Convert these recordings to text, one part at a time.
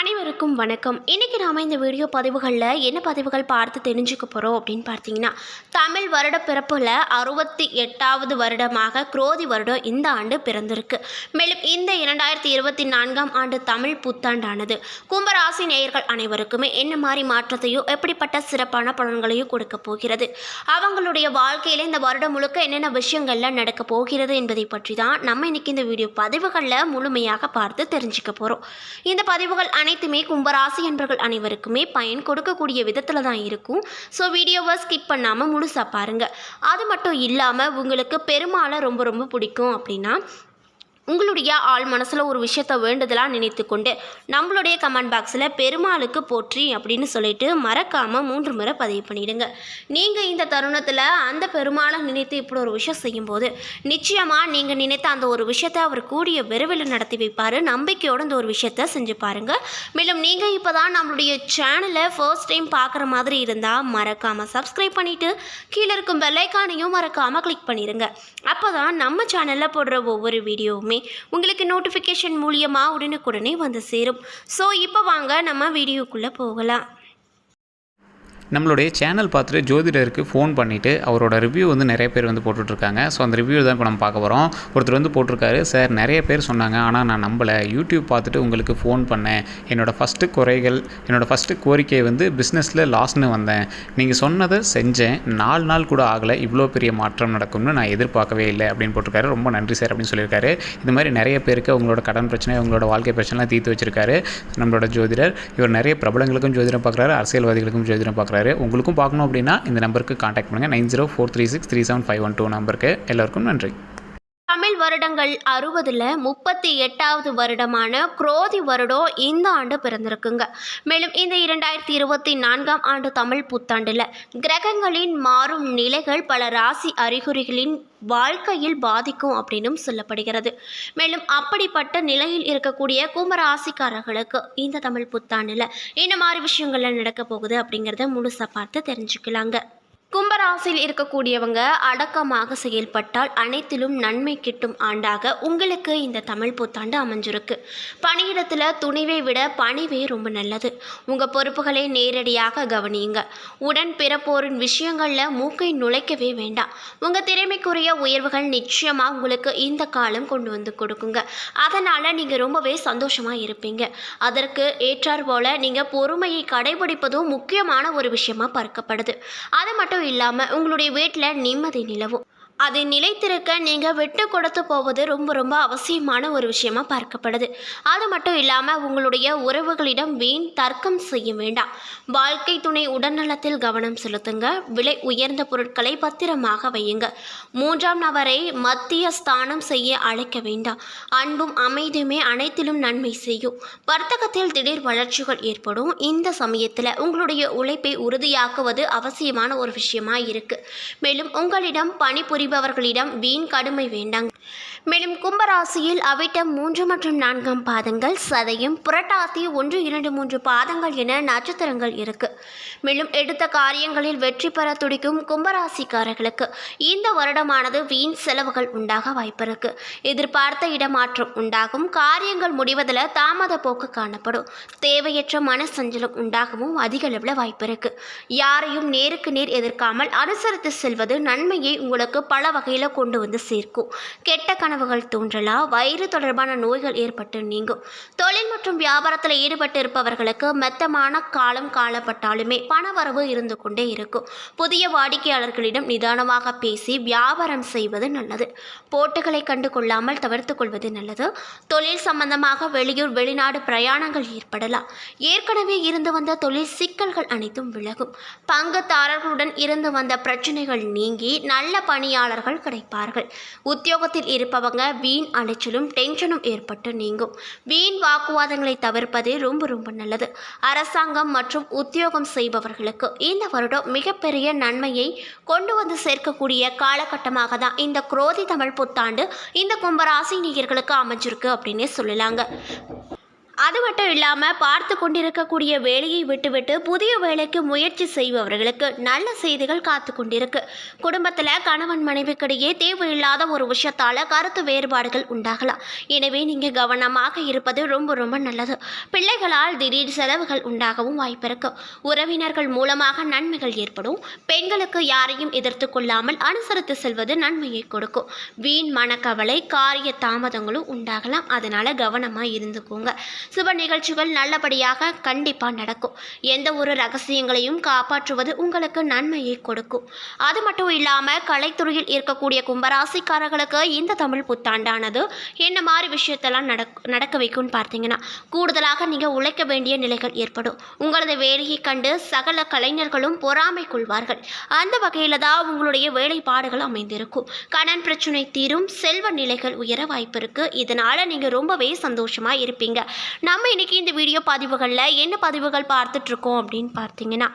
அனைவருக்கும் வணக்கம். இன்றைக்கி நாம் இந்த வீடியோ பதிவுகளில் என்ன பதிவுகள் பார்த்து தெரிஞ்சுக்க போகிறோம் அப்படின்னு பார்த்தீங்கன்னா தமிழ் வருட பிறப்பில் அறுபத்தி எட்டாவது வருடமாக குரோதி வருடம் இந்த ஆண்டு பிறந்திருக்கு. மேலும் இந்த இரண்டாயிரத்தி இருபத்தி நான்காம் ஆண்டு தமிழ் புத்தாண்டானது. கும்பராசி நேயர்கள் அனைவருக்குமே என்ன மாதிரி மாற்றத்தையும் எப்படிப்பட்ட சிறப்பான பலன்களையும் கொடுக்க போகிறது? அவங்களுடைய வாழ்க்கையில் இந்த வருடம் முழுக்க என்னென்ன விஷயங்கள்லாம் நடக்க போகிறது என்பதை பற்றி தான் நம்ம இன்றைக்கி இந்த வீடியோ பதிவுகளில் முழுமையாக பார்த்து தெரிஞ்சுக்க போகிறோம் இந்த பதிவுகள் அனைத்துமே கும்பராசி என்பவர்கள் அனைவருக்குமே பயன் கொடுக்கக்கூடிய விதத்தில் தான் இருக்கும். ஸோ வீடியோவை ஸ்கிப் பண்ணாமல் முழுசாக பாருங்கள் அது மட்டும் இல்லாமல் உங்களுக்கு பெருமாளை ரொம்ப ரொம்ப பிடிக்கும் அப்படின்னா உங்களுடைய ஆள் மனசில் ஒரு விஷயத்த வேண்டுதலாக நினைத்து கொண்டு நம்மளுடைய கமெண்ட் பாக்ஸில் பெருமாளுக்கு போற்றி அப்படின்னு சொல்லிட்டு மறக்காமல் மூன்று முறை பதிவு பண்ணிடுங்க. நீங்கள் இந்த தருணத்தில் அந்த பெருமாளை நினைத்து இப்படி ஒரு விஷயம் செய்யும்போது நிச்சயமாக நீங்கள் நினைத்த அந்த ஒரு விஷயத்தை அவர் கூடிய விரைவில் நடத்தி வைப்பார். நம்பிக்கையோடு இந்த ஒரு விஷயத்தை செஞ்சு பாருங்கள் மேலும் நீங்கள் இப்போ தான் நம்மளுடைய சேனலை ஃபர்ஸ்ட் டைம் பார்க்குற மாதிரி இருந்தால் மறக்காமல் சப்ஸ்கிரைப் பண்ணிவிட்டு கீழே இருக்கும் பெல்லைக்கானையும் மறக்காமல் கிளிக் பண்ணிடுங்க அப்போ தான் நம்ம சேனலில் போடுற ஒவ்வொரு வீடியோவுமே உங்களுக்கு நோட்டிஃபிகேஷன் மூலியமாக உடனுக்குடனே வந்து சேரும். ஸோ இப்போ வாங்க நம்ம வீடியோக்குள்ளே போகலாம். நம்மளுடைய சேனல் பார்த்துட்டு ஜோதிடருக்கு ஃபோன் பண்ணிவிட்டு அவரோட ரிவ்யூ வந்து நிறைய பேர் வந்து போட்டுட்ருக்காங்க. ஸோ அந்த ரிவ்யூ தான் இப்போ நம்ம பார்க்க போகிறோம் ஒருத்தர் வந்து போட்டிருக்காரு. சார் நிறைய பேர் சொன்னாங்க. ஆனால் நான் நம்பலை. யூடியூப் பார்த்துட்டு உங்களுக்கு ஃபோன் பண்ணேன். என்னோடய ஃபஸ்ட்டு குறைகள் என்னோடய ஃபஸ்ட்டு கோரிக்கை வந்து பிஸ்னஸில் லாஸ்னு வந்தேன். நீங்கள் சொன்னதை செஞ்சேன். நாலு நாள் கூட ஆகலை. இவ்வளோ பெரிய மாற்றம் நடக்கும்னு நான் எதிர்பார்க்கவே இல்லை அப்படின்னு போட்டிருக்காரு. ரொம்ப நன்றி சார் அப்படின்னு சொல்லியிருக்காரு. இது மாதிரி நிறைய பேருக்கு அவங்களோட கடன் பிரச்சனை அவங்களோட வாழ்க்கை பிரச்சனைலாம் தீர்த்து வச்சிருக்காரு நம்மளோட ஜோதிடர். இவர் நிறைய பிரபலங்களுக்கும் ஜோதிடம் பார்க்குறாரு. அரசியல்வாதிகளுக்கும் ஜோதிடம் பார்க்குறாரு. உங்களுக்கும் பார்க்கணும் அப்படின்னா இந்த நம்பருக்கு காண்டாக்ட் பண்ணுங்கள் nine zero four three six three seven five one two நம்பருக்கு. எல்லாருக்கும் நன்றி. வருடங்கள் அறுபதில் முப்பத்தி எட்டாவது வருடமான குரோதி வருடம் இந்த ஆண்டு பிறந்திருக்குங்க. மேலும் இந்த இரண்டாயிரத்தி இருபத்தி நான்காம் ஆண்டு தமிழ் புத்தாண்டில் கிரகங்களின் மாறும் நிலைகள் பல ராசி அறிகுறிகளின் வாழ்க்கையில் பாதிக்கும் அப்படின்னும் சொல்லப்படுகிறது. மேலும் அப்படிப்பட்ட நிலையில் இருக்கக்கூடிய கும்பராசிக்காரர்களுக்கு இந்த தமிழ் புத்தாண்டில் என்ன மாதிரி விஷயங்கள்லாம் நடக்க போகுது அப்படிங்கிறத முழுசாக பார்த்து தெரிஞ்சுக்கலாங்க. கும்பராசியில் இருக்கக்கூடியவங்க அடக்கமாக செயல்பட்டால் அனைத்திலும் நன்மை கிட்டும் ஆண்டாக உங்களுக்கு இந்த தமிழ் புத்தாண்டு அமைஞ்சிருக்கு. பணியிடத்தில் துணிவை விட பணிவே ரொம்ப நல்லது. உங்கள் பொறுப்புகளை நேரடியாக கவனியுங்க. உடன் பிறப்போரின் விஷயங்களில் மூக்கை நுழைக்கவே வேண்டாம். உங்கள் திறமைக்குரிய உயர்வுகள் நிச்சயமாக உங்களுக்கு இந்த காலம் கொண்டு வந்து கொடுக்குங்க. அதனால் நீங்கள் ரொம்பவே சந்தோஷமாக இருப்பீங்க. அதற்கு ஏற்றாற்போல் நீங்கள் பொறுமையை கடைபிடிப்பதும் முக்கியமான ஒரு விஷயமா பார்க்கப்படுது. அது மட்டும் இல்லாமல் உங்களுடைய வீட்டில் நிம்மதி நிலவும். அது நிலைத்திருக்க நீங்கள் விட்டு கொடுத்து போவது ரொம்ப ரொம்ப அவசியமான ஒரு விஷயமா பார்க்கப்படுது. அது மட்டும் இல்லாமல் உங்களுடைய உறவுகளிடம் வீண் தர்க்கம் செய்ய வேண்டாம். வாழ்க்கை துணை உடல்நலத்தில் கவனம் செலுத்துங்க. விலை உயர்ந்த பொருட்களை பத்திரமாக வையுங்க. மூன்றாம் நபரை மத்திய ஸ்தானம் செய்ய அழைக்க வேண்டாம். அன்பும் அமைதியுமே அனைத்திலும் நன்மை செய்யும். வர்த்தகத்தில் திடீர் வளர்ச்சிகள் ஏற்படும். இந்த சமயத்தில் உங்களுடைய உழைப்பை உறுதியாக்குவது அவசியமான ஒரு விஷயமா இருக்கு. மேலும் உங்களிடம் பணிபுரி புரிபவர்களிடம் வீண் கடுமை வேண்டாங்க மேலும் கும்பராசியில் அவிட்டம் மூன்று மற்றும் நான்காம் பாதங்கள் சதையும் புரட்டாசி ஒன்று இரண்டு மூன்று பாதங்கள் என நட்சத்திரங்கள் இருக்கு. மேலும் எடுத்த காரியங்களில் வெற்றி பெற துடிக்கும் கும்பராசிக்காரர்களுக்கு இந்த வருடமானது வீண் செலவுகள் உண்டாக வாய்ப்பிருக்கு எதிர்பார்த்த இடமாற்றம் உண்டாகும். காரியங்கள் முடிவதில் தாமத போக்கு காணப்படும். தேவையற்ற மன சஞ்சலம் உண்டாகவும் அதிக அளவில் வாய்ப்பிருக்கு யாரையும் நேருக்கு நேர் எதிர்க்காமல் அனுசரித்து செல்வது நன்மையை உங்களுக்கு பல வகையில் கொண்டு வந்து சேர்க்கும். கெட்ட கனவுகள் தோன்றலாம் வயிறு தொடர்பான நோய்கள் ஏற்பட்டு நீங்கும். தொழில் மற்றும் வியாபாரத்தில் ஈடுபட்டு இருப்பவர்களுக்கு மெத்தமான காலம் காலப்பட்டாலுமே பணவரவு இருந்து கொண்டே இருக்கும். புதிய வாடிக்கையாளர்களிடம் நிதானமாக பேசி வியாபாரம் செய்வது நல்லது. போட்டுகளை கண்டு கொள்ளாமல் தவிர்த்து கொள்வது நல்லது. தொழில் சம்பந்தமாக வெளியூர் வெளிநாடு பிரயாணங்கள் ஏற்படலாம். ஏற்கனவே இருந்து வந்த தொழில் சிக்கல்கள் அனைத்தும் விலகும். பங்குதாரர்களுடன் இருந்து வந்த பிரச்சனைகள் நீங்கி நல்ல பணியாளர்கள் கிடைப்பார்கள். உத்தியோகத்தில் இருப்ப இருப்பவங்க வீண் அலைச்சலும் டென்ஷனும் ஏற்பட்டு நீங்கும். வீண் வாக்குவாதங்களை தவிர்ப்பது ரொம்ப ரொம்ப நல்லது. அரசாங்கம் மற்றும் உத்தியோகம் செய்பவர்களுக்கு இந்த வருடம் மிகப்பெரிய நன்மையை கொண்டு வந்து சேர்க்கக்கூடிய காலகட்டமாக தான் இந்த குரோதி தமிழ் புத்தாண்டு இந்த கும்பராசி நேயர்களுக்கு அமைஞ்சிருக்கு அப்படின்னே சொல்லலாங்க. அது மட்டும் இல்லாமல் பார்த்து கொண்டிருக்கக்கூடிய வேலையை விட்டுவிட்டு புதிய வேலைக்கு முயற்சி செய்பவர்களுக்கு நல்ல செய்திகள் காத்து கொண்டிருக்கு. குடும்பத்தில் கணவன் மனைவிக்கிடையே தேவையில்லாத ஒரு விஷயத்தால் கருத்து வேறுபாடுகள் உண்டாகலாம். எனவே நீங்கள் கவனமாக இருப்பது ரொம்ப ரொம்ப நல்லது. பிள்ளைகளால் திடீர் செலவுகள் உண்டாகவும் வாய்ப்பிருக்கு உறவினர்கள் மூலமாக நன்மைகள் ஏற்படும். பெண்களுக்கு யாரையும் எதிர்த்து கொள்ளாமல் அனுசரித்து செல்வது நன்மையை கொடுக்கும். வீண் மனக்கவலை காரிய தாமதங்களும் உண்டாகலாம். அதனால் கவனமாக இருந்துக்கோங்க. சுப நிகழ்ச்சிகள் நல்லபடியாக கண்டிப்பாக நடக்கும். எந்த ஒரு ரகசியங்களையும் காப்பாற்றுவது உங்களுக்கு நன்மையை கொடுக்கும். அது மட்டும் இல்லாமல் கலைத்துறையில் இருக்கக்கூடிய கும்பராசிக்காரர்களுக்கு இந்த தமிழ் புத்தாண்டானது என்ன மாதிரி விஷயத்தெல்லாம் நடக் நடக்க வைக்கும்னு பார்த்தீங்கன்னா கூடுதலாக நீங்கள் உழைக்க வேண்டிய நிலைகள் ஏற்படும். உங்களது வேலையை கண்டு சகல கலைஞர்களும் பொறாமை கொள்வார்கள். அந்த வகையில் தான் உங்களுடைய வேலைப்பாடுகள் அமைந்திருக்கும். கடன் பிரச்சனை தீரும் செல்வ நிலைகள் உயர வாய்ப்பு இருக்குது இதனால் நீங்கள் ரொம்பவே சந்தோஷமாக இருப்பீங்க. நம்ம இன்னைக்கு இந்த வீடியோ பதிவுகளில் என்ன பதிவுகள் பார்த்துட்ருக்கோம் அப்படின்னு பார்த்தீங்கன்னா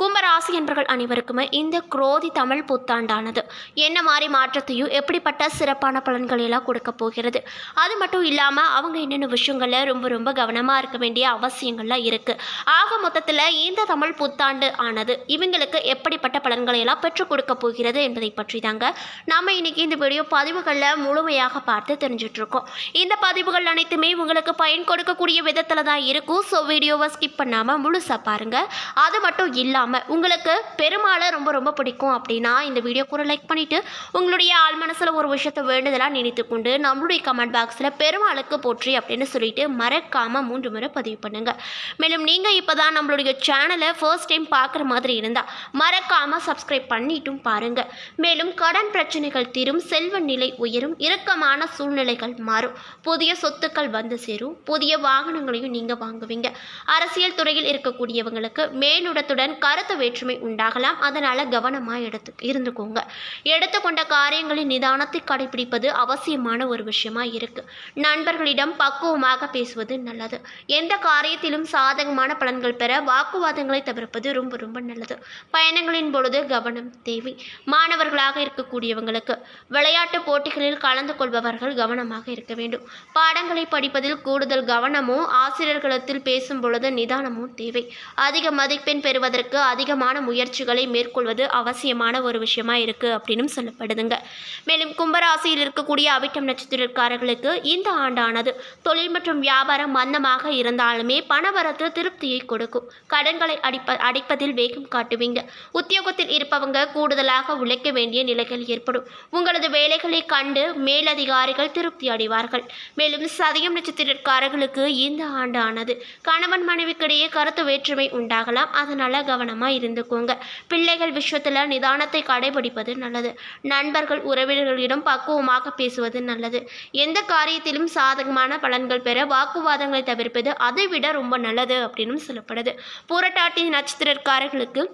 கும்பராசி என்பர்கள் அனைவருக்குமே இந்த குரோதி தமிழ் புத்தாண்டானது. என்ன மாதிரி மாற்றத்தையும் எப்படிப்பட்ட சிறப்பான பலன்களை எல்லாம் கொடுக்க போகிறது? அது மட்டும் இல்லாமல் அவங்க என்னென்ன விஷயங்களில் ரொம்ப ரொம்ப கவனமாக இருக்க வேண்டிய அவசியங்கள்லாம் இருக்குது ஆக மொத்தத்தில் இந்த தமிழ் புத்தாண்டு ஆனது இவங்களுக்கு எப்படிப்பட்ட பலன்களை எல்லாம் பெற்றுக் கொடுக்க போகிறது என்பதை பற்றி தாங்க நம்ம இன்னைக்கு இந்த வீடியோ பதிவுகளில் முழுமையாக பார்த்து தெரிஞ்சிட்ருக்கோம். இந்த பதிவுகள் அனைத்துமே உங்களுக்கு பயன் கொடுக்கக்கூடிய விதத்தில் தான் இருக்கும். ஸோ வீடியோவை ஸ்கிப் பண்ணாமல் முழுசாக பாருங்கள் அது மட்டும் இல்லாமல் உங்களுக்கு பெருமாளை ரொம்ப ரொம்ப பிடிக்கும் அப்படின்னா இந்த வீடியோ கூட லைக் பண்ணிவிட்டு உங்களுடைய ஆள் மனசில் ஒரு விஷயத்தை வேண்டுதலாக நினைத்து கொண்டு நம்மளுடைய கமெண்ட் பாக்ஸில் பெருமாளுக்கு போற்றி அப்படின்னு சொல்லிட்டு மறக்காமல் மூன்று முறை பதிவு பண்ணுங்கள் மேலும் நீங்கள் இப்போ தான் நம்மளுடைய சேனலை ஃபர்ஸ்ட் டைம் பார்க்குற மாதிரி இருந்தால் மறக்காமல் சப்ஸ்கிரைப் பண்ணிட்டும் பாருங்கள் மேலும் கடன் பிரச்சனைகள் தீரும் செல்வ நிலை உயரும் இறுக்கமான சூழ்நிலைகள் மாறும். புதிய சொத்துக்கள் வந்து சேரும் புதிய வாகனங்களையும் நீங்கள் வாங்குவீங்க. அரசியல் துறையில் இருக்கக்கூடியவங்களுக்கு மேலிடத்துடன் கருத்து வேற்றுமை உண்டாகலாம். அதனால் கவனமாக எடுத்து இருந்துக்கோங்க. எடுத்துக்கொண்ட காரியங்களின் நிதானத்தை கடைபிடிப்பது அவசியமான ஒரு விஷயமா இருக்கு. நண்பர்களிடம் பக்குவமாக பேசுவது நல்லது. எந்த காரியத்திலும் சாதகமான பலன்கள் பெற வாக்குவாதங்களை தவிர்ப்பது ரொம்ப ரொம்ப நல்லது. பயணங்களின் பொழுது கவனம் தேவை. மாணவர்களாக இருக்கக்கூடியவங்களுக்கு விளையாட்டு போட்டிகளில் கலந்து கொள்பவர்கள் கவனமாக இருக்க வேண்டும். பாடங்களை படிப்பதில் கூடுதல் கவனமும் ஆசிரியர்களிடத்தில் பேசும் பொழுது நிதானமும் தேவை. அதிக மதிப்பெண் பெறுவதற்கு அதிகமான முயற்சிகளை மேற்கொள்வது அவசியமான ஒரு விஷயமா இருக்கு அப்படின்னு சொல்லப்படுதுங்க. மேலும் கும்பராசியில் இருக்கக்கூடிய அவிட்டம் நட்சத்திரக்காரர்களுக்கு இந்த ஆண்டானது தொழில் மற்றும் வியாபாரம் மந்தமாக இருந்தாலுமே பணவரத்து திருப்தியை கொடுக்கும். கடன்களை அடிப்ப அடைப்பதில் வேகம் காட்டுவீங்க. உத்தியோகத்தில் இருப்பவங்க கூடுதலாக உழைக்க வேண்டிய நிலைகள் ஏற்படும். உங்களது வேலைகளை கண்டு மேலதிகாரிகள் திருப்தி அடைவார்கள். மேலும் சதயம் நட்சத்திரக்காரர்களுக்கு இந்த ஆண்டானது கணவன் மனைவிக்கிடையே கருத்து வேற்றுமை உண்டாகலாம். அதனால் கவனம் நிதானமாக இருந்துக்கோங்க. பிள்ளைகள் விஷயத்தில் நிதானத்தை கடைபிடிப்பது நல்லது. நண்பர்கள் உறவினர்களிடம் பக்குவமாக பேசுவது நல்லது. எந்த காரியத்திலும் சாதகமான பலன்கள் பெற வாக்குவாதங்களை தவிர்ப்பது அதை விட ரொம்ப நல்லது அப்படின்னு சொல்லப்படுது. பூரட்டாட்டி நட்சத்திரக்காரர்களுக்கு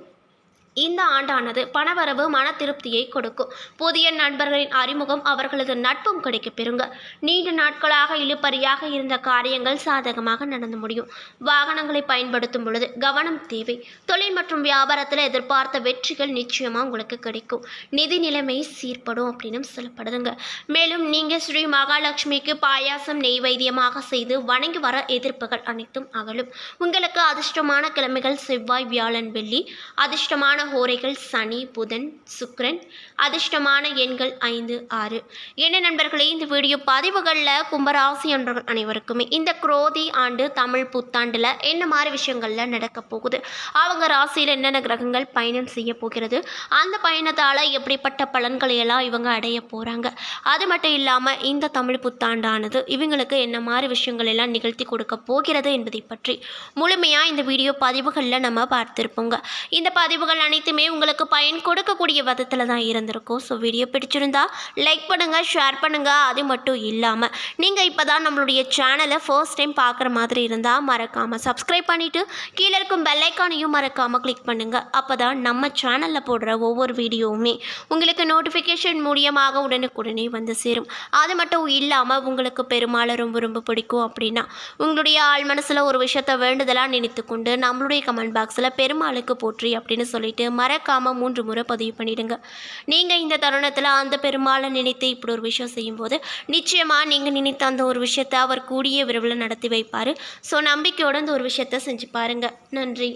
இந்த ஆண்டானது பணவரவு மன திருப்தியை கொடுக்கும். புதிய நண்பர்களின் அறிமுகம் அவர்களது நட்பும் கிடைக்கப் பெறுங்க. நீண்ட நாட்களாக இழுபறியாக இருந்த காரியங்கள் சாதகமாக நடந்து முடியும். வாகனங்களை பயன்படுத்தும் பொழுது கவனம் தேவை. தொழில் மற்றும் வியாபாரத்தில் எதிர்பார்த்த வெற்றிகள் நிச்சயமாக உங்களுக்கு கிடைக்கும். நிதி நிலைமை சீர்படும் அப்படின்னு சொல்லப்படுதுங்க. மேலும் நீங்கள் ஸ்ரீ மகாலட்சுமிக்கு பாயாசம் நெய்வேத்தியமாக செய்து வணங்கி வர எதிர்ப்புகள் அனைத்தும் அகலும். உங்களுக்கு அதிர்ஷ்டமான கிழமைகள் செவ்வாய் வியாழன் வெள்ளி. அதிர்ஷ்டமான ஹோரைகள் சனி புதன் சுக்கிரன். அதிர்ஷ்டமான எண்கள் ஐந்து ஆறு. என்ன நண்பர்களே இந்த வீடியோ பதிவுகளில் கும்பராசி என்பவர்கள் அனைவருக்குமே இந்த குரோதி ஆண்டு தமிழ் புத்தாண்டில் என்ன மாதிரி விஷயங்கள்ல நடக்க போகுது? அவங்க ராசியில் என்னென்ன கிரகங்கள் பயணம் செய்ய போகிறது? அந்த பயணத்தால் எப்படிப்பட்ட பலன்களை எல்லாம் இவங்க அடைய போகிறாங்க அது மட்டும் இல்லாமல் இந்த தமிழ் புத்தாண்டானது இவங்களுக்கு என்ன மாதிரி விஷயங்கள் எல்லாம் நிகழ்த்தி கொடுக்க போகிறது என்பதை பற்றி முழுமையாக இந்த வீடியோ பதிவுகளில் நம்ம பார்த்துருப்போங்க. இந்த பதிவுகள் அனைத்துமே உங்களுக்கு பயன் கொடுக்கக்கூடிய விதத்தில் தான் இருந்திருக்கும். ஸோ வீடியோ பிடிச்சிருந்தா லைக் பண்ணுங்கள் ஷேர் பண்ணுங்கள் அது மட்டும் இல்லாமல் நீங்கள் இப்போ தான் நம்மளுடைய சேனலை ஃபர்ஸ்ட் டைம் பார்க்குற மாதிரி இருந்தால் மறக்காமல் சப்ஸ்கிரைப் பண்ணிவிட்டு கீழே இருக்கும் பெல்லைக்கானையும் மறக்காமல் கிளிக் பண்ணுங்கள் அப்போ தான் நம்ம சேனலில் போடுற ஒவ்வொரு வீடியோவுமே உங்களுக்கு நோட்டிஃபிகேஷன் மூலியமாக உடனுக்குடனே வந்து சேரும். அது மட்டும் இல்லாமல் உங்களுக்கு பெருமாளை ரொம்ப ரொம்ப பிடிக்கும் அப்படின்னா உங்களுடைய ஆள் மனசில் ஒரு விஷயத்தை வேண்டுதலாக நினைத்து கொண்டு நம்மளுடைய கமெண்ட் பாக்ஸில் பெருமாளுக்கு போற்றி அப்படின்னு சொல்லிட்டு பண்ணிவிட்டு மறக்காமல் மூன்று முறை பதிவு பண்ணிடுங்க. நீங்கள் இந்த தருணத்தில் அந்த பெருமாளை நினைத்து இப்படி ஒரு விஷயம் செய்யும்போது நிச்சயமாக நீங்கள் நினைத்த அந்த ஒரு விஷயத்தை அவர் கூடிய விரைவில் நடத்தி வைப்பார். ஸோ நம்பிக்கையோடு இந்த ஒரு விஷயத்தை செஞ்சு பாருங்கள் நன்றி.